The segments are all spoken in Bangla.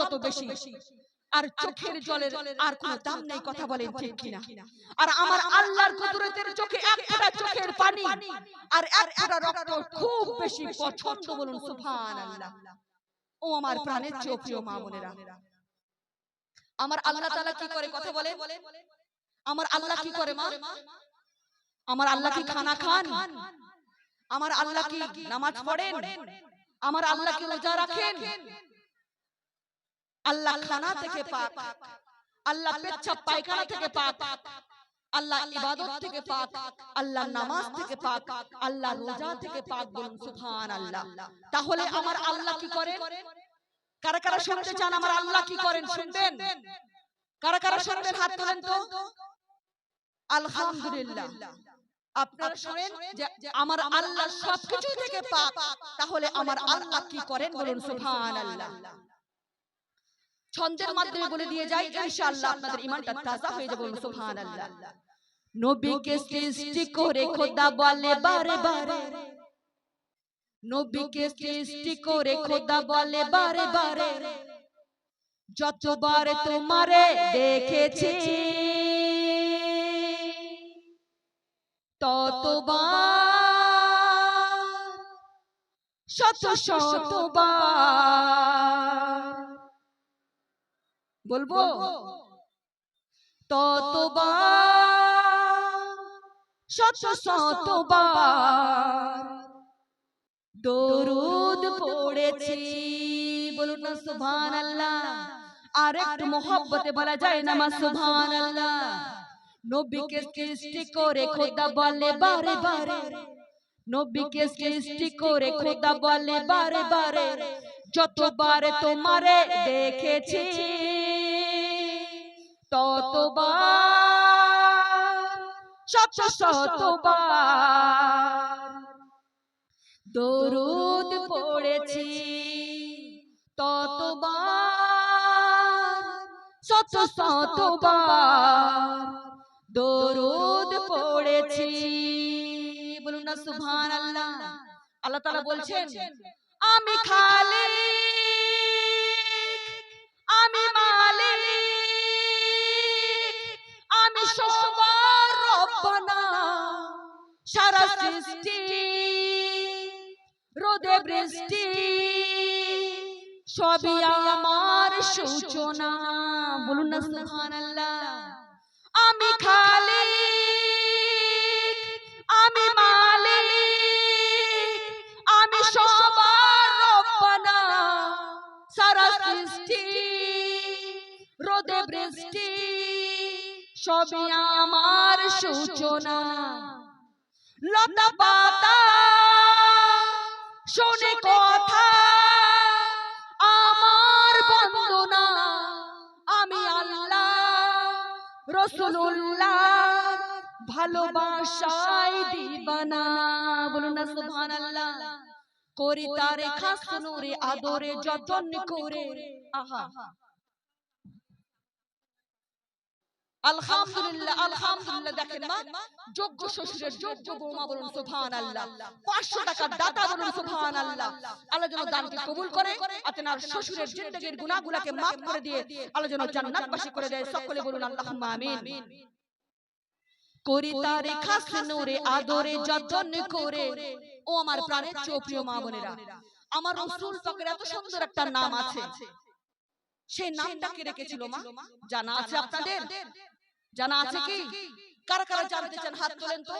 তত বেশি। আর চোখের জলের আর কোনো দাম নেই কথা বলেন ঠিক কিনা। আর আমার আল্লাহর কুদরতের চোখে এক ফোঁটা চোখের পানি। আর এক ফোঁটা রক্ত খুব বেশি পছন্দ বলুন সুবহানাল্লাহ। ও আমার প্রাণের চেয়ে প্রিয় মা বোনেরা। আমার আল্লাহ তাআলা কি করে কথা বলে আমার আল্লাহ কি করে মা? আমার আল্লাহ কি খানা খান আমার আল্লাহ কি নামাজ পড়েন? আমার আল্লাহ কি রোজা রাখেন? আল্লাহ খানা থেকে পাক। আল্লাহ পেচ্ছাপ পায়খানা থেকে পাক। আল্লাহ ইবাদত থেকে পাক। আল্লাহ নামাজ থেকে পাক। আল্লাহ রোজা থেকে পাক বলুন সুবহানাল্লাহ। তাহলে আমার আল্লাহ কি করেন? কারা কারা শুনতে চান আমার আল্লাহ কি করেন? শুনবেন। কারা কারা শুনবেন? হাত তোলেন তো। আলহামদুলিল্লাহ। আপনারা শুনেন যে আমার আল্লাহ সবকিছু থেকে পাক। তাহলে আমার আল্লাহ কি করেন বলুন সুবহানাল্লাহ। ছন্দের মাধ্যমে বলে দিয়ে যাই ইনশাআল্লাহ আপনাদের ঈমানটা তাজা হয়ে যাবে সুবহানাল্লাহ। নবীকে সৃষ্টি করে খোদা বলে বারে বারে নবীকে সৃষ্টি করে খোদা বলে বারে বারে। যতবার তোমারে দেখেছি ততবার শত শতবার বলব? ততবার শত শতবার দরুদ পড়েছি। বলুন না সুবহানাল্লাহ। আর একটু মোহব্বতে বলা যায় না মা সুবহানাল্লাহ। নবীকে সৃষ্টি করে খোদা বলে বারে বারে। নবীকে সৃষ্টি করে খোদা বলে বারে বারে। যতবার তোমারে দেখেছি ততবার শত শতবার? দরুদ পড়েছি, ততবার। শত শতবার। দরুদ পড়েছি। বলুন না, সুবহানাল্লাহ। আল্লাহ তাআলা বলছেন, আমি খালিক সারা সৃষ্টি রোদে বৃষ্টি সবই আমার সূচনা। বলুন না সুবহানাল্লাহ। আমি খালিক আমি মালিক আমি সবার রব্বানা। সারা সৃষ্টি রোদে বৃষ্টি সবই আমার সূচনা। লতা পাতা শোনে কথা। আমার বন্দনা। আমি আল্লাহ রসুল্লাহ ভালোবাসায় দিবানা। বলুন না সুবহানাল্লাহ। করি তারে খাস নূরে আদরে যতন করে। আহা। আলহামদুলিল্লাহ আলহামদুলিল্লাহ দেখেন মা যোগ্য শ্বশুরের যোগ্য বৌমা বলুন সুবহানাল্লাহ। 500 টাকা দাতা বলুন সুবহানাল্লাহ। আল্লাহ যেন দানকে কবুল করে আপনার শ্বশুরের জিন্দেগীর গুনাহগুলোকে maaf করে দিয়ে আল্লাহ যেন জান্নাতবাসী করে দেয় সকলে বলুন আল্লাহুম্মা আমিন। করি তারে খাস নূরে আদরে যতন করে। ও আমার প্রাণের চোপ্রিয় মা বোনেরা আমার রাসূল পাকের এত সুন্দর একটা নাম আছে। সেই নামটা কে রেখেছিল মা জানা আছে আপনাদের জানা আছে কি? কারা কারা জানতে চান? হাত তোলেন তো।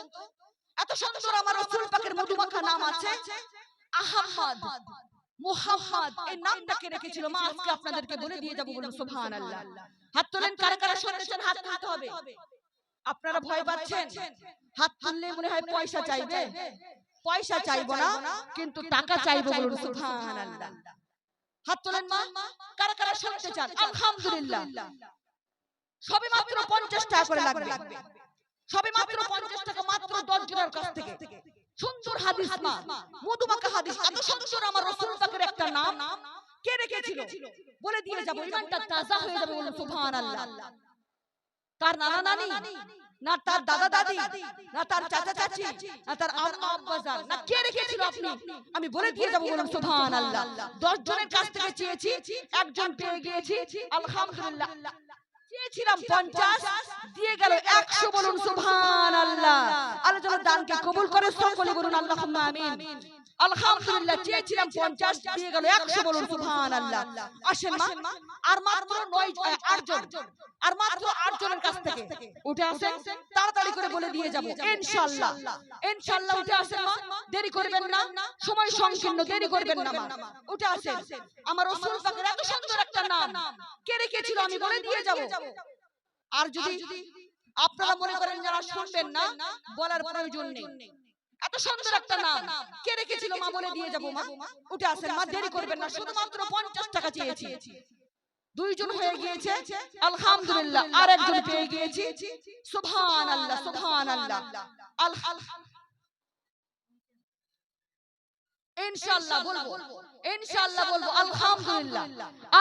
এত সুন্দর আমার রাসূল পাকের মধুমাখা নাম আছে আহমদ মুহাম্মদ। এই নামটা কে রেখেছিল মা। আজকে আপনাদেরকে বলে দিয়ে যাব বলুন সুবহানাল্লাহ। হাত তোলেন কারা কারা শুনতে চান হাত তুলতে হবে। আপনারা ভয় পাচ্ছেন। হাত তুললে মনে হয় পয়সা চাইবে। পয়সা চাইব না কিন্তু টাকা চাইব বলুন সুবহানাল্লাহ। হাত তোলেন মা। কারা কারা শুনতে চান? আলহামদুলিল্লাহ। সবে মাত্র 50 টাকা করে লাগবে। সবে মাত্র 50 টাকা মাত্র 10 জনের কাছ থেকে। সুন্দর হাদিস মা, মধুমাখা হাদিস। এত সুন্দর আমার রাসূল পাকের একটা নাম। কে রেখেছিল? বলে দিয়ে যাব, ইমানটা তাজা হয়ে যাবে বলুন, সুবহানাল্লাহ। কার নানা নানি, না তার দাদা দাদি, না তার চাচা চাচি, না তার আম্মা আব্বাজান না কে রেখেছিল আপনি? আমি বলে দিয়ে যাব বলুন সুবহান আল্লাহ দশ জনের কাছ থেকে চেয়েছি, একজন পেয়ে গিয়েছি, আলহামদুলিল্লাহ। চেয়েছিলাম পঞ্চাশ দিয়ে গেল একশো বলুন সুভান আল্লাহ আল্লাহ যেন দানকে কবুল করে সকলে বলুন আল্লাহ আমিন। আলহামদুলিল্লাহ চেয়েছিলাম পঞ্চাশ দিয়ে গেল একশো বলুন সুবহান আল্লাহ আসেন মা? আর মাত্র নয় আটজন। আর মাত্র আটজনের কাছ থেকে। উঠে আসেন? তাড়াতাড়ি করে বলে দিয়ে যাব। ইনশাআল্লাহ ইনশাআল্লাহ উঠে আসেন মা? দেরি করবেন না? সময় সংকীর্ণ দেরি করবেন না মা। উঠে আসেন। আমার রাসূল পাকের এত সুন্দর একটা নাম। কে রেখেছিল আমি বলে দিয়ে যাব? আর যদি আপনারা মনে করেন যারা শুনবেন না বলার প্রয়োজন নেই এত সুন্দর একটা নাম। কে রেখেছিল মা বলে দিয়ে যাব মা? উঠে আসেন মা দেরি করবেন না শুধুমাত্র পঞ্চাশ টাকা চেয়েছি। দুইজন হয়ে গিয়েছে। আলহামদুলিল্লাহ আর একজন পেয়ে গিয়েছি। সুবহান আল্লাহ সুবহান আল্লাহ ইনশাআল্লাহ বলব। ইনশাআল্লাহ বলব। আলহামদুলিল্লাহ।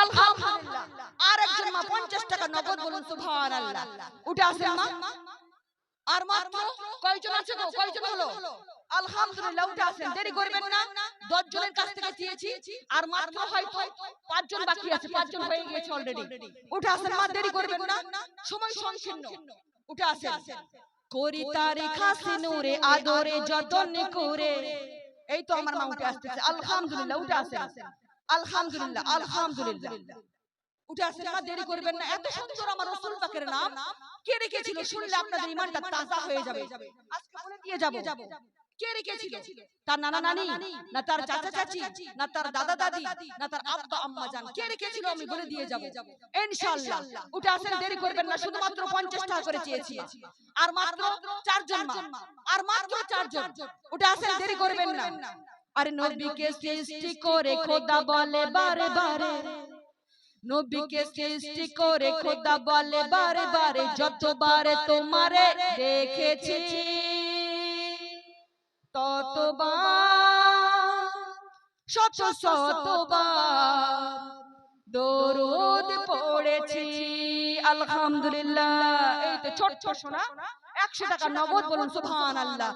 আলহামদুলিল্লাহ। আর একজন মা 50 টাকা নগদ বলুন সুবহানাল্লাহ। উঠে আসেন মা? আর মাত্র কয়জন আছে গো কয়জন হলো। আলহামদুলিল্লাহ উঠে আসেন। দেরি করবেন না। দশ জনের কাছ থেকে চেয়েছি আর মাত্র হয়তো পাঁচজন বাকি আছে পাঁচজন হয়ে গিয়েছে অলরেডি উঠে আসেন মা দেরি করবেন না। সময় সংকীর্ণ। উঠে আসেন। করি তারে খাসি নূরে আদরে যতন করে। এই তো আমার মা উঠে আসতেছে। আলহামদুলিল্লাহ উঠে আসেন। আলহামদুলিল্লাহ আলহামদুলিল্লাহ। উঠে আসেন মা দেরি করবেন না। এত সুন্দর আমার রাসূল পাকের নাম কে রেখেছিল শুনলে আপনাদের ঈমানটা তাজা হয়ে যাবে। আজকে বলে দিয়ে যাব। কে রেখেছিল? তার নানা নানি না তার চাচা চাচি না তার দাদা দাদি না তার আব্বা আম্মা জান। কে রেখেছিল আমি বলে দিয়ে যাব। ইনশাআল্লাহ। উঠে আসেন দেরি করবেন না শুধুমাত্র 50 টাকা করে চেয়েছি আর মাত্র চারজন মা। আর মাত্র চারজন। উঠে আসেন দেরি করবেন না। আরে নবীকে সৃষ্টি করে খোদা বলে বারে বারে নবীকে সৃষ্টি করে খোদা বলে বারে বারে যতবারে তোমারে দেখেছি ততবার শত শতবার দরুদ পড়েছি আলহামদুলিল্লাহ। এই তো ছোট ছোট সোনা একশো টাকা নগদ বলুন সুবহান আল্লাহ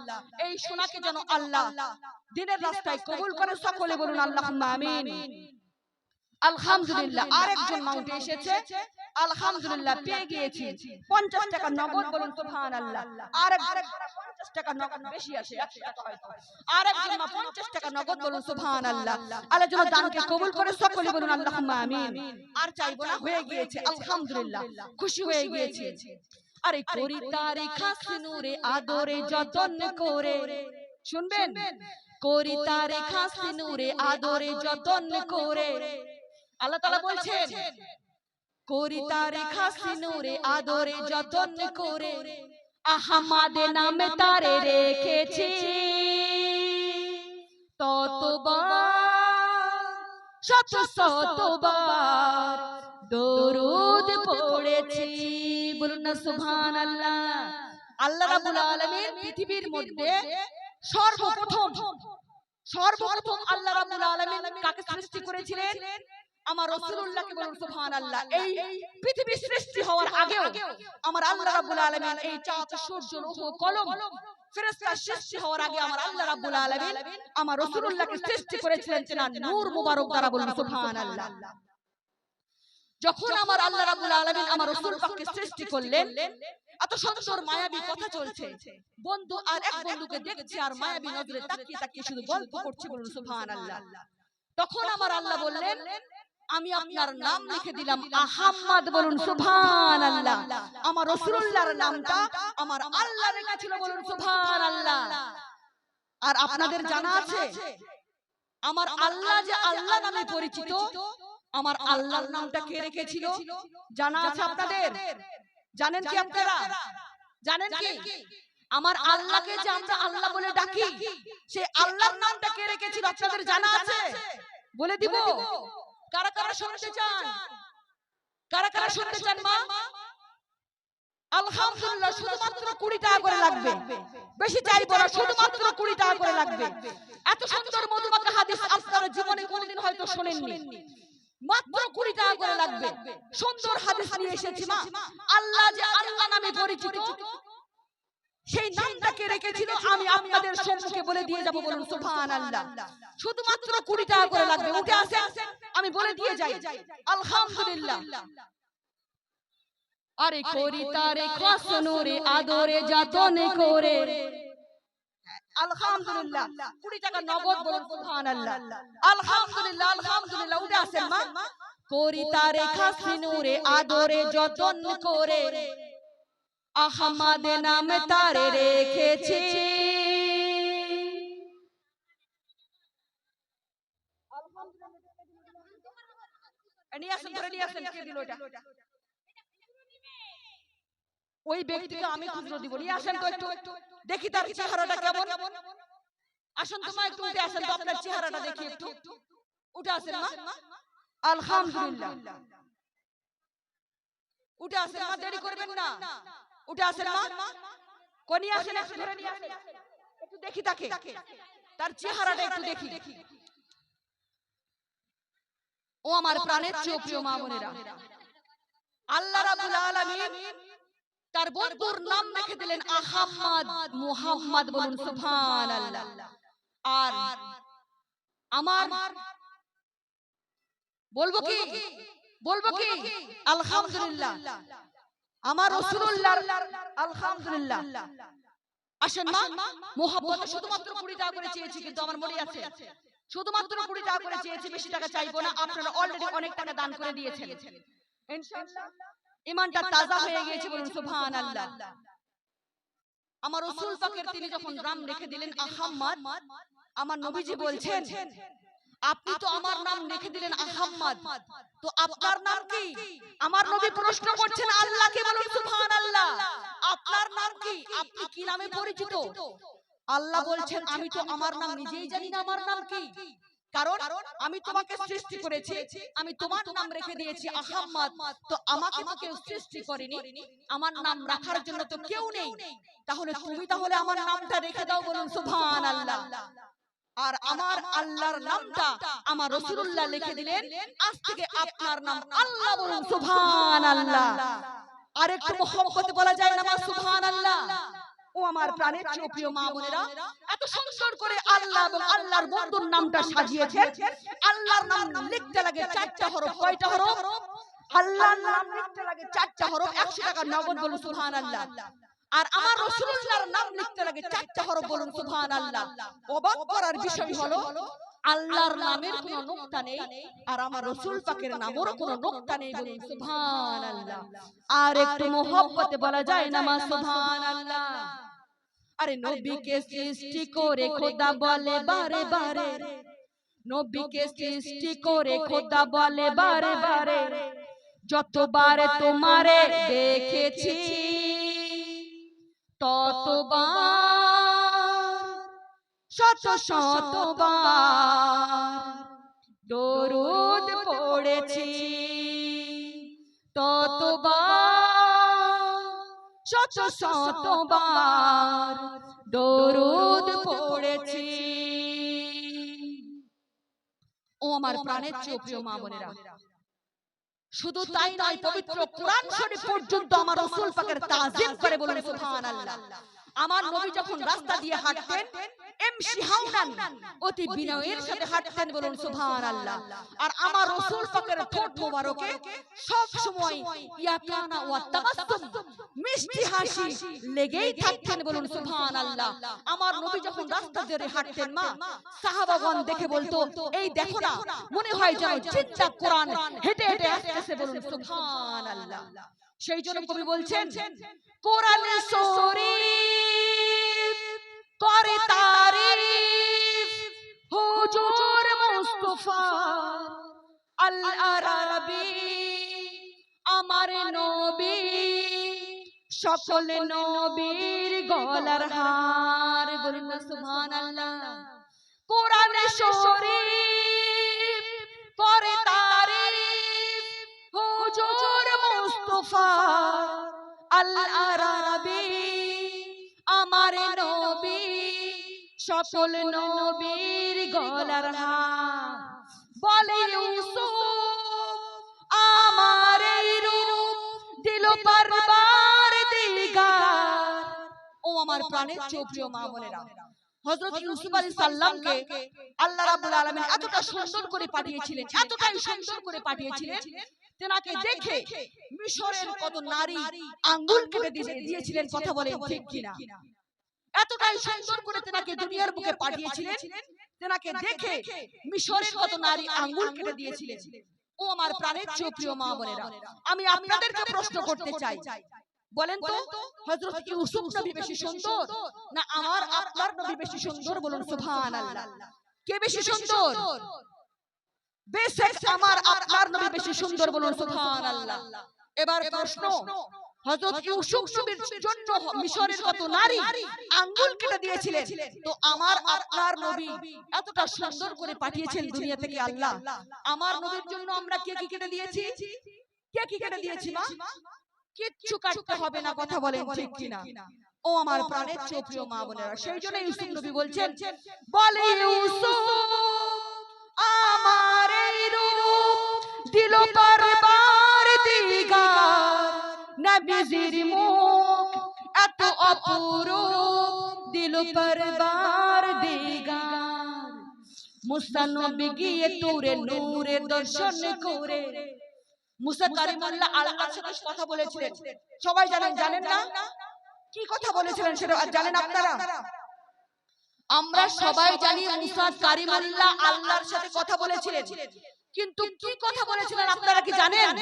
এই সোনাকে যেন আল্লাহ দিনের রাস্তায় কবুল করে সকলে বলুন আল্লাহ আমিন। আলহামদুলিল্লাহ আরেকজন মাউন্টে এসেছে। আলহামদুলিল্লাহ পেয়ে গিয়েছি। পঞ্চাশ টাকা নগদ বলুন সুবহান আল্লাহ আরেকজন পঞ্চাশ টাকা নগদ বেশি আসে একশো টাকা হয়তো আরেকজন মা পঞ্চাশ টাকা নগদ বলুন সুবহান আল্লাহ আল্লাহ যেন দানকে কবুল করে সকলে বলুন আল্লাহ আমিন। আর চাইব না হয়ে গিয়েছে আলহামদুলিল্লাহ। খুশি হয়ে গিয়েছে। আরে করি তারে খাস নূরে আদরে যতন করে। শুনবেন করি। তারে খাস নূরে আদরে যতন করে আল্লাহ তাআলা বলছেন করি তারে খাসি নূরে আদরে যতন করে। আহমাদে নামে তারে রেখেছি। ততবার শত শতবার দরুদ পড়েছি। বলুন না সুবহানাল্লাহ। আল্লাহ রাব্বুল আলামিন পৃথিবীর মধ্যে সর্বপ্রথম সর্বপ্রথম আল্লাহ রাব্বুল আলামিন কাকে সৃষ্টি করেছিলেন? আমার রাসূলুল্লাহকে বলুন সুবহানাল্লাহ এই পৃথিবী সৃষ্টি হওয়ার আগেও আমার আল্লাহ রাব্বুল আলামিন এই চাঁদ সূর্য কলম ফেরেশতা সৃষ্টি হওয়ার আগে আমার আল্লাহ রাব্বুল আলামিন আমার রাসূলুল্লাহকে সৃষ্টি করেছিলেন তেনার নূর মুবারক দ্বারা বলুন সুবহানাল্লাহ। যখন আমার আল্লাহ রাব্বুল আলামিন আমার রাসূল পাককে সৃষ্টি করলেন এত সুন্দর মায়াবী কথা চলছে। বন্ধু আর এক বন্ধুকে দেখছে আর মায়াবী নজরে তাকিয়ে তাকিয়ে শুধু গল্প করছে বলুন সুবহানাল্লাহ তখন আমার আল্লাহ বললেন আমি আপনার নাম লিখে দিলাম আহাম্মদ বলুন সুবহানাল্লাহ। আমার রাসূলুল্লাহর নামটা আমার আল্লাহ রেখেছিল বলুন সুবহানাল্লাহ। আর আপনাদের জানা আছে আমার আল্লাহ যে আল্লাহ নামে পরিচিত আমার আল্লাহর নামটা কে রেখেছিল? জানা আছে আপনাদের? জানেন কি আপনারা? জানেন কি? আমার আল্লাহকে যে আমরা আল্লাহ বলে ডাকি সে আল্লাহর নামটা কে রেখেছিল আপনাদের জানা আছে? বলে দিব। কারা কারা শুনতে চান? কারা কারা শুনতে চান মা? আলহামদুলিল্লাহ শুধুমাত্র কুড়ি টাকা করে লাগবে। বেশি চাইব না শুধুমাত্র কুড়ি টাকা করে লাগবে। এত সুন্দর মধুমাখা হাদিস আপনারা জীবনে কোনোদিন হয়তো শোনেননি। মাত্র কুড়ি টাকা করে লাগবে। সুন্দর হাদিস নিয়ে এসেছি মা। আল্লাহ যে আল্লাহ নামে পরিচিত। সেই নামটাকে রেখেছিল আমি আপনাদের সম্মুখে বলে দিয়ে যাব বলুন সুবহানাল্লাহ। শুধুমাত্র কুড়ি টাকা করে লাগবে উঠে আসে আমি বলে দিয়ে যাই। আলহামদুলিল্লাহ। আরে করি তারে কসনুরে আদরে যতনে করে। আলহামদুলিল্লাহ। কুড়ি টাকা নগদ বলুন সুবহানাল্লাহ। আলহামদুলিল্লাহ আলহামদুলিল্লাহ। উঠে আসেন মা। করি তারে খাসিনুরে আদরে যতন করে। আহমদ নাম তারে রেখেছি। ওই ব্যক্তিকে আমি খুচরো দিব। নিয়ে আসেন তো একটু। দেখি তার চেহারাটা কেমন। আসেন তো একটু উঠে আসেন তো আপনার চেহারাটা দেখি একটু। উঠে আসেন মা। আলহামদুলিল্লাহ। উঠে আসেন মা দেরি করবেন না। উঠে আসেন মা। কোনি আসেন একটু ধরে নিয়ে আসেন। একটু দেখি তাকে। তার চেহারাটা একটু দেখি। ও আমার প্রাণের চেয়ে প্রিয় মা বোনেরা। আল্লাহ রাব্বুল আলামিন তার বন্ধুর নাম রেখে দিলেন আহাম্মদ মুহাম্মদ বলুন সুবহানাল্লাহ। আর আমার বলব কি? বলব কি? আলহামদুলিল্লাহ। আমার রাসূলুল্লাহ আলহামদুলিল্লাহ। আসেন মা মোহাম্মদ শুধুমাত্র কুড়ি টাকা করে চেয়েছি কিন্তু আমার মনে আছে শুধুমাত্র কুড়ি টাকা করে চেয়েছি বেশি টাকা চাইব না। আপনারা অলরেডি অনেক টাকা দান করে দিয়েছেন। ইনশাআল্লাহ। ইমানটা তাজা হয়ে গিয়েছে বলুন সুবহানাল্লাহ। আমার রাসূল পাকের তিনি যখন নাম রেখে দিলেন আহাম্মদ আমার নবীজি বলছেন আপনি তো আমার নাম রেখে দিলেন আহাম্মদ। তো আপনার নাম কি? আমার নবী প্রশ্ন করছেন আল্লাহকে বলুন সুবহানাল্লাহ। আপনার নাম কি? আপনি কি নামে পরিচিত? আল্লাহ বলছেন আমি তো আমার নাম নিজেই জানি না আমার নাম কি? কারণ আমি তোমাকে সৃষ্টি করেছি আমি তোমার নাম রেখে দিয়েছি আহাম্মদ। তো আমাকে তো কেউ সৃষ্টি করেনি আমার নাম রাখার জন্য তো কেউ নেই। তাহলে তুমি তাহলে আমার নামটা রেখে দাও বলুন সুবহানাল্লাহ। আর আমার আল্লাহর নামটা আমার রসুল্লাহ লিখে দিলেন। আজ থেকে আপনার নাম আল্লাহ বলুন সুবহানাল্লাহ। আর একটু মোহব্বতে বলা যায় না মা সুবহানাল্লাহ। ও আমার প্রাণের চেয়ে প্রিয় মা বোনেরা এত সুন্দর করে আল্লাহ এবং আল্লাহর বন্ধুর নামটা সাজিয়েছেন। আল্লাহর নাম লিখতে লাগে চারটা হরফ। কয়টা হরফ? আল্লাহর নাম লিখতে লাগে চারটা হরফ। 100 টাকা নগদ বলুন সুবহানাল্লাহ। আর আমার রাসূলুল্লাহর নাম লিখতে লাগে চারটা হরফ বলুন সুবহানাল্লাহ। অবাক করার বিষয় হলো আল্লাহর নামের কোনো নোক্তা নেই আর আমার রসুল পাকের নামেরও কোনো নোক্তা নেই বলুন সুবহানাল্লাহ। আর একটু মোহব্বতে বলা যায় না মা সুবহানাল্লাহ। আরে নবীকে সৃষ্টি করে খোদা বলে বারে বারে নবীকে সৃষ্টি করে খোদা বলে বারে বারে যতবার তোমারে দেখেছি ততবার শত শতবার দরুদ পড়েছি। ততবার, শত শতবার দরুদ পড়েছি। ও আমার প্রাণের প্রিয় মা বোনেরা শুধু তাই নয় পবিত্র কোরআন শরীফ পর্যন্ত আমার রাসূল পাকের তাজিম করে বলেন সুবহানাল্লাহ। আমার নবী যখন রাস্তা দিয়ে হাঁটতেন এমসি হাউনান অতি বিনয়ের সাথে হাঁটতেন বলুন সুবহানাল্লাহ। আর আমার রাসূল পাকের ঠোঁট মোবারকে সব সময় ওয়া তাবাসসুম মিষ্টি হাসি লেগেই থাকতেন বলুন সুবহানাল্লাহ। আমার নবী যখন রাস্তা দিয়ে হাঁটতেন মা সাহাবাগণ দেখে বলতো এই দেখো না মনে হয় যেন চিন্তা কোরআন হেঁটে হেঁটে আসতেছে বলুন সুবহানাল্লাহ। সেই জন্য কবি বলছেন কোরআন শরীফ করে তারিফ। হুজুর মুস্তাফা। আল আরাবি আমার নবী। সকল নবীর গলার হার। বলুন সুবহানাল্লাহ। কোরআন শরীফ। করে তারিফ। হুজুর মুস্তাফা। আল আরাবি আমার নবী সকল নবীর গলার হার বলে ইউসুফ আমার রূপ দিল পারবার দিগার ও আমার প্রাণের চোপ্রিয় মা বোনেরা হযরত ইউসুফ আলাইহিস সালামকে আল্লাহ রাব্বুল আলামিন এতটা সুন্দর করে পাঠিয়েছিলেন এতটাই সুন্দর করে পাঠিয়েছিলেন তেনাকে দেখে মিশরের কত নারী আঙ্গুল কেটে দিয়েছিলেন কথা বলে ঠিক কিনা? এতটাই সুন্দর করে তেনাকে দুনিয়ার বুকে পাঠিয়েছিলেন। তেনাকে দেখে মিশরের কত নারী আঙ্গুল কেটে দিয়েছিলেন। ও আমার প্রাণের চোপ্রিয় মা বোনেরা। আমি আপনাদেরকে প্রশ্ন করতে চাই। বলেন তো হযরত ইউসুফ নবী বেশি সুন্দর? না আমার আপনার নবী বেশি সুন্দর বলুন সুবহানাল্লাহ। কে বেশি সুন্দর? বেশেষ আমার আপনার নবী বেশি সুন্দর বলুন সুবহানাল্লাহ। এবার প্রশ্ন হযরত ইউসুফ নবীর জন্য মিশরের কত নারী আঙ্গুল কেটে দিয়েছিলেন। তো আমার আপনার নবী এতটা সুন্দর করে পাঠিয়েছেন দুনিয়া থেকে আল্লাহ। আমার নবীর জন্য আমরা কে কি কেটে দিয়েছি? কে কি কেটে দিয়েছি মা? কিচ্ছু কাটতে হবে না কথা বলেন ঠিক কিনা? ও আমার প্রাণের চোপ্রিয় মা বোনেরা সেই জন্য ইউসুফ নবী বলছেন বলে ইউসুফ আমার এই রূপ দিল পারবার দিগার নবীজির মুখ এত অপরূপ দিল পারবার দিগার মুসা নবী গিয়ে তোরে নূরে দর্শন করে মুসা কারিমুল্লাহ আল্লাহর সাথে কথা বলেছিলেন সবাই জানেন জানেন না কি কথা বলেছিলেন সেটা জানেন আপনারা আমরা সবাই জানি মুসা কারিমুল্লাহ আল্লাহর সাথে কথা বলেছিলেন। কিন্তু কি কথা বলেছিলেন আপনারা কি জানেন?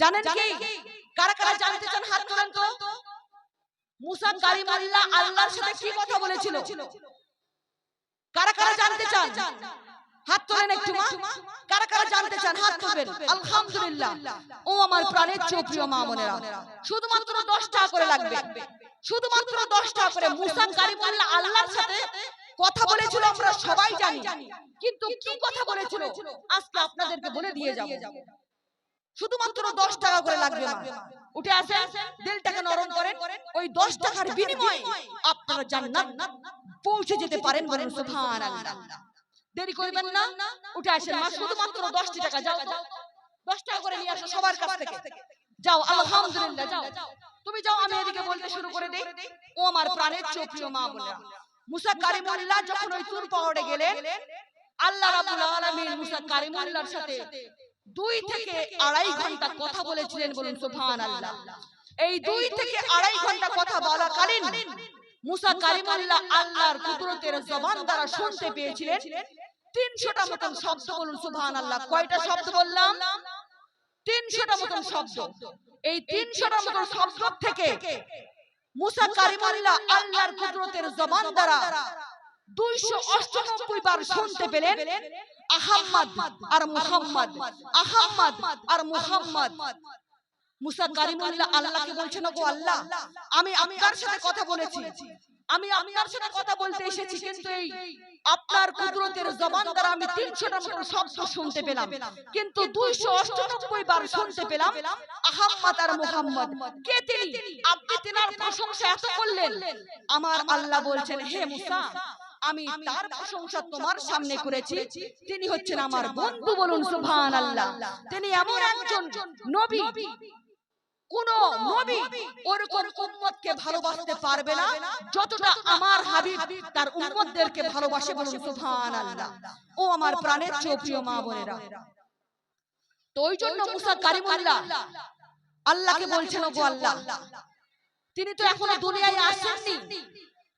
জানেন কি? কারা কারা জানতে চান হাত তোলেন তো। মুসা আল্লাহর সাথে কি কথা বলেছিল? কারা কারা জানতে চান? হাত তোলেন একটু মা। কারা কারা জানতে চান? হাত তুলবেন আলহামদুলিল্লাহ। ও আমার প্রাণের চোপ্রিয় মা বোনেরা। শুধুমাত্র দশ টাকা করে লাগবে। শুধুমাত্র দশ টাকা করে। মুসা কারিমুল্লাহ আল্লাহর সাথে কথা বলেছিল আমরা সবাই জানি। কিন্তু কি কথা বলেছিল? আজকে আপনাদেরকে বলে দিয়ে যাব। শুধুমাত্র দশ টাকা করে লাগবে উঠে আসেন, দিলটাকে নরম করেন। ওই দশ টাকার বিনিময়ে আপনারা জান্নাত পৌঁছে যেতে পারেন বলেন সুবহানাল্লাহ। দেরি করবেন না। উঠে আসেন মা, শুধুমাত্র দশটি টাকা, যাও দশ টাকা করে নিয়ে আসো সবার কাছ থেকে। যাও, আলহামদুলিল্লাহ, যাও। তুমি যাও, আমি এদিকে বলতে শুরু করে দেই। ও আমার প্রাণের চোখ মা বোনেরা। মুসা কারিমুল্লাহ যখন ওই তুর পাহাড়ে গেলেন, আল্লাহ রাব্বুল আলামিন মুসা কারিমুল্লাহর সাথে দুই থেকে আড়াই ঘণ্টা কথা বলেছিলেন বলুন সুবহানাল্লাহ। এই দুই থেকে আড়াই ঘণ্টা কথা বলাকালীন মুসা কারিমুল্লাহ আল্লাহর কুদরতের জবান দ্বারা শুনতে পেয়েছিলেন। তিনশোটা মতন শব্দ বলুন সুবহান আল্লাহ কয়টা শব্দ বললাম? তিনশোটা মতন শব্দ। এই তিনশোটা মতন শব্দ থেকে মুসা কারিমুল্লাহ আল্লাহর কুদরতের জবান দ্বারা দুইশো অষ্টানব্বই বার শুনতে পেলেন আহাম্মদ আর মুহাম্মদ। আহাম্মদ আর মুহাম্মদ। মুসা কারিমুল্লাহ আল্লাহকে বলছেন গো আল্লাহ আমি আপনার সাথে কথা বলেছি। আমি আপনার সাথে কথা বলতে এসেছি কিন্তু এই আপনার কুদরতের জবান দ্বারা আমি তিনশোটা মতো শব্দ শুনতে পেলাম। কিন্তু দুইশো অষ্টানব্বই বার শুনতে পেলাম আহাম্মদ আর মুহাম্মদ। কে তিনি? আপনি তেনার প্রশংসা এত করলেন। আমার আল্লাহ বলছেন হে মুসা। আমি তার প্রশংসা তোমার সামনে করেছি। তিনি হচ্ছেন আমার বন্ধু বলুন সুবহান আল্লাহ তিনি এমন একজন নবী। কোন নবী ওরকম উম্মতকে ভালোবাসতে পারবে না। যতটা আমার হাবিব তার উম্মতদেরকে ভালোবাসে বলুন সুবহানাল্লাহ। ও আমার প্রাণের চোপ্রিয় মা বোনেরা। তো ওই জন্য মুসা কারিমুল্লাহ আল্লাহকে বলছেন গো আল্লাহ। তিনি তো এখনও দুনিয়ায় আসেননি।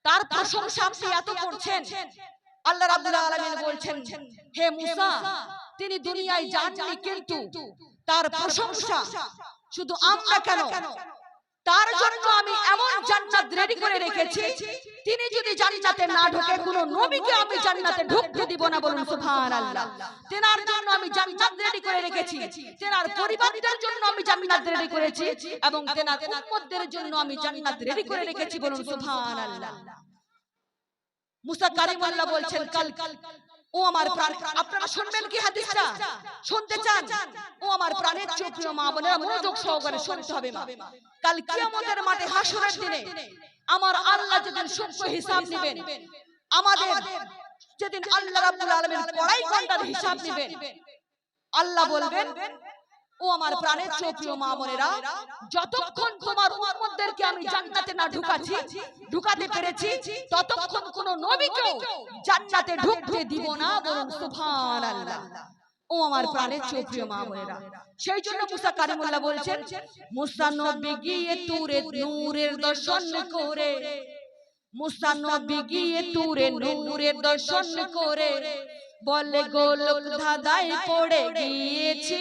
তার প্রশংসা আপনি এত করছেন। আল্লাহ রাব্বুল আলামিন বলছেন, হে মুসা, তিনি দুনিয়ায় যাননি, কিন্তু তার প্রশংসা শুধু আমরা কেন? তার জন্য আমি এমন জান্নাত রেডি করে রেখেছি তিনি যদি জান্নাতে না ঢোকে কোনো নবীকে আমি জান্নাতে ঢুকতে দিব না বলুন সুবহানাল্লাহ। তেনার জন্য আমি জান্নাত রেডি করে রেখেছি। তেনার পরিবারদের জন্য আমি জান্নাত রেডি করেছি এবং তেনার উম্মতদের জন্য আমি জান্নাত রেডি করে রেখেছি বলুন সুবহানাল্লাহ। মুসা কারিমুল্লাহ বলছেন কাল ও আমার প্রাণ আপনারা শুনবেন কি হাদিসটা? শুনতে চান? ও আমার প্রাণের চোখীয় মা বোনেরা মনোযোগ সহকারে শুনতে হবে মা। কাল কিয়ামতের মাঠে হাসরের দিনে আমার আল্লাহ যেদিন সূক্ষ্ম হিসাব নেবেন আমাদের যেদিন আল্লাহ রাব্বুল আলামিন কড়াই ঘণ্টার হিসাব নেবেন। আল্লাহ বলবেন ও আমার প্রাণের চোপ্রিয় মা বোনেরা যতক্ষণ তোমার উম্মতদেরকে আমি জান্নাতে না ঢুকাচ্ছি ঢুকাতে পেরেছি ততক্ষণ কোন নবীকেও জান্নাতে ঢুকতে দিব না বলুন সুবহানাল্লাহ। ও আমার প্রাণের চোপ্রিয় মা বোনেরা সেই জন্য মুসা কারিমুল্লাহ বলছেন মুসা নবী গিয়ে তুরে নূরের দর্শন করে। মুসা নবী গিয়ে তুরে নূরের দর্শন করে। বলে গোলক ধাঁধায় পড়ে গিয়েছি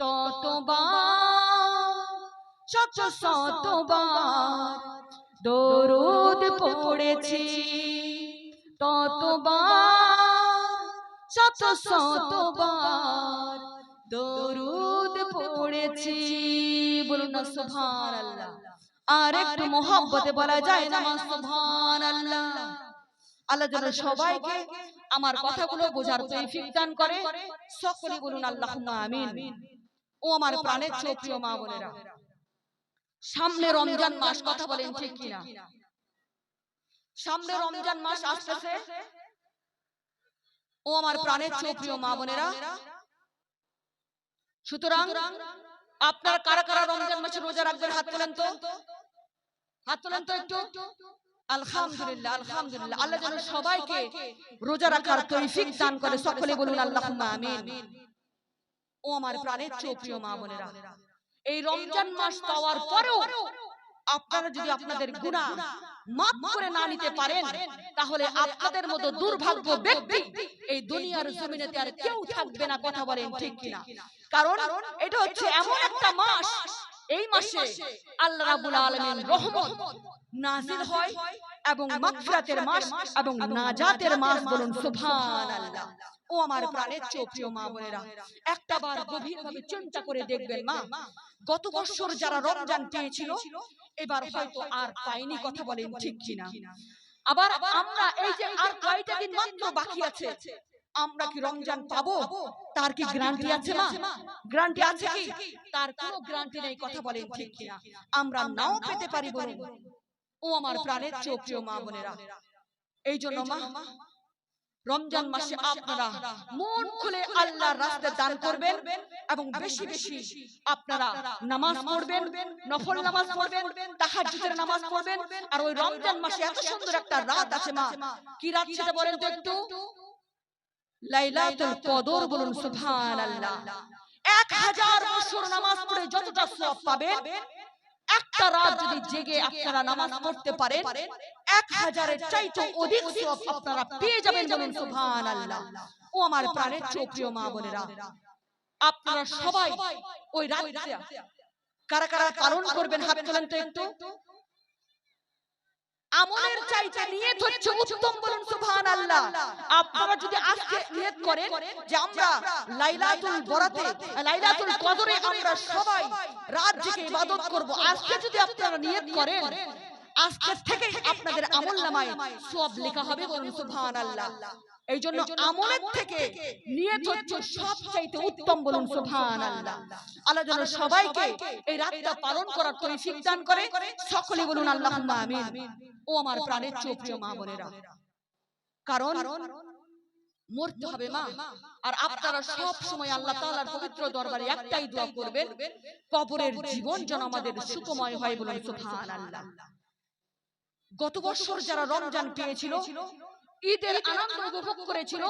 ততবার শত শতবার দরুদ পড়েছি। ততবার শত শতবার দরুদ পড়েছি। বলুন না আর একটু মোহাব্বতে বলা যায় না সুবহানাল্লাহ। আল্লাহ যেন সবাইকে আমার কথাগুলো বোঝার তৌফিক দান করে। সকলে বলুন আল্লাহুম্মা আমিন। ও আমার প্রাণের চোপ্রিয় মা বোনেরা। সামনে রমজান মাস কথা বলেন ঠিক কিনা? সামনে রমজান মাস আসতেছে। ও আমার প্রাণের চোপ্রিয় মা বোনেরা। সুতরাং আপনার কারা কারা রমজান মাসে রোজা রাখবেন? হাত তোলেন তো। হাত তোলেন তো। একটু। আলহামদুলিল্লাহ আলহামদুলিল্লাহ। আল্লাহ যেন সবাইকে রোজা রাখার তৌফিক দান করে। সকলে বলুন আল্লাহুম্মা আমিন। ও আমার প্রাণের চোপ্রিয় মা বোনেরা। এই রমজান মাস পাওয়ার পরেও আপনারা যদি আপনাদের গুনাহ মাফ করে না নিতে পারেন তাহলে আপনাদের মতো দুর্ভাগ্য ব্যক্তি এই দুনিয়ার জমিনেতে আর কেউ থাকবে না কথা বলেন ঠিক কিনা। কারণ এটা হচ্ছে এমন একটা মাস। এই মাসে আল্লাহ রাব্বুল আলামিন রহমত নাজিল হয় এবং মাগফিরাতের মাস এবং নাজাতের মাস বলুন সুবহানাল্লাহ। ও আমার প্রাণের চোপ্রিয় মা বোনেরা একটা বার গভীরভাবে চিন্তা করে দেখবেন মা গত বছর যারা রমজান পেয়েছিল এবার হয়তো আর পাইনি কথা বলেন ঠিক কিনা। আবার আমরা এই যে আর কয়টা দিন মাত্র বাকি আছে আমরা কি রমজান পাবো? তার কি গ্যারান্টি আছে মা? গ্যারান্টি আছে কি? তার কোনো গ্যারান্টি নেই কথা বলেন ঠিক কিনা। আমরা নাও পেতে পারি বলুন। ও আমার প্রাণের চোপ্রিয় মা বোনেরা। এই জন্য মা রমজান মাসে আপনারা মন খুলে আল্লাহর রাস্তায় দান করবেন এবং বেশি বেশি আপনারা নামাজ পড়বেন নফল নামাজ পড়বেন তাহাজ্জুদের নামাজ পড়বেন আর ওই রমজান মাসে এত সুন্দর একটা রাত আছে মা। কি রাত সেটা বলেন তো একটু? লাইলাতুল কদর বলুন সুবহানাল্লাহ। এক হাজার বছর নামাজ পড়ে যতটা সওয়াব পাবেন একটা রাত যদি জেগে আপনারা নামাজ পড়তে পারেন এক হাজারের চাইতে অধিক সব আপনারা পেয়ে যাবেন বলুন সুবহানাল্লাহ। ও আমার প্রাণের চোপ্রিয় মা বোনেরা। আপনারা সবাই ওই রাত কারা কারা পালন করবেন হাত তোলেন তো একটু? আমলের চাইতে নিয়ত হচ্ছে উত্তম বলুন সুবহানাল্লাহ। আপনারা যদি আজকে নিয়ত করেন যে আমরা লাইলাতুল বরাতে লাইলাতুল কদরে আমরা সবাই রাত জেগে ইবাদত করব। আজকে যদি আপনারা নিয়ত করেন আজকে থেকে আপনাদের আমল নামায় সব লেখা হবে বলুন সুবহানাল্লাহ। এই জন্য আমলের থেকে নিয়ত হচ্ছে সবচাইতে উত্তম বলুন সুবহানাল্লাহ। আল্লাহ যেন সবাইকে এই রাতটা পালন করার তৌফিক দান করে সকলে বলুন আল্লাহুম্মা আমিন। ও আমার প্রাণের মা বোনেরা কারণ মরতে হবে মা। আর আপনারা সব সময় আল্লাহ তাআলার পবিত্র দরবারে একটাই দোয়া করবেন। কবরের জীবন যেন আমাদের সুখময় হয় বলুন সুবহানাল্লাহ। গত বছর যারা রমজান পেয়েছিল ঈদের আনন্দ উপভোগ করেছিল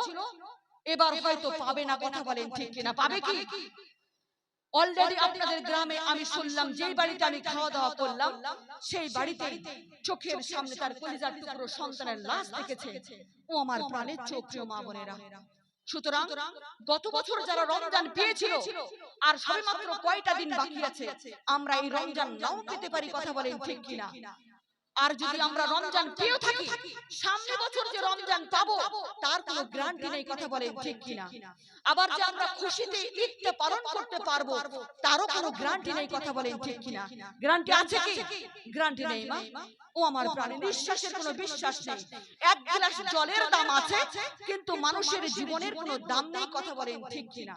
এবার হয়তো পাবে না কথা বলেন ঠিক কিনা পাবে কি? অলরেডি আপনাদের গ্রামে আমি শুনলাম যেই বাড়িতে আমি খাওয়া দাওয়া করলাম সেই বাড়িতে চোখের সামনে তার কলিজার টুকরো সন্তানের লাশ দেখেছে ও আমার প্রাণের চোখ প্রিয় মা বোনেরা সুতরাং গত বছর যারা রমজান পেয়েছিল আর সবেমাত্র কয়টা দিন বাকি আছে আমরা এই রমজান নাও পেতে পারি কথা বলেন ঠিক কিনা। আর যদি আমরা রমজান পেয়েও থাকি সামনে বছর যে রমজান পাবো তার কোনো গ্যারান্টি নেই কথা বলে ঠিক কিনা। আবার যে আমরা খুশিতে ঈদটা পালন করতে পারব তারও কোনো গ্যারান্টি নেই কথা বলেন ঠিক কিনা। গ্যারান্টি আছে কি? গ্যারান্টি নেই মা। ও আমার প্রাণে নিঃশ্বাসের কোনো বিশ্বাস নেই। এক গ্লাস জলের দাম আছে কিন্তু মানুষের জীবনের কোনো দাম নেই কথা বলেন ঠিক কিনা।